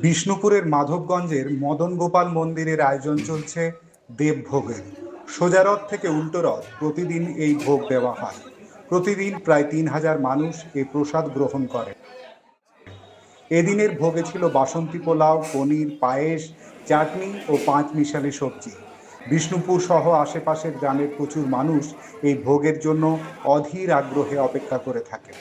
বিষ্ণুপুরের মাধবগঞ্জের মদন গোপাল মন্দিরের আয়োজন চলছে দেবভোগের সোজা রথ থেকে উল্টো রথ প্রতিদিন এই ভোগ দেওয়া হয়। প্রতিদিন প্রায় তিন হাজার মানুষ এই প্রসাদ গ্রহণ করে। এদিনের ভোগে ছিল বাসন্তী পোলাও, পনির, পায়েস, চাটনি ও পাঁচ মিশালি সবজি। বিষ্ণুপুর সহ আশেপাশের গ্রামের প্রচুর মানুষ এই ভোগের জন্য অধীর আগ্রহে অপেক্ষা করে থাকে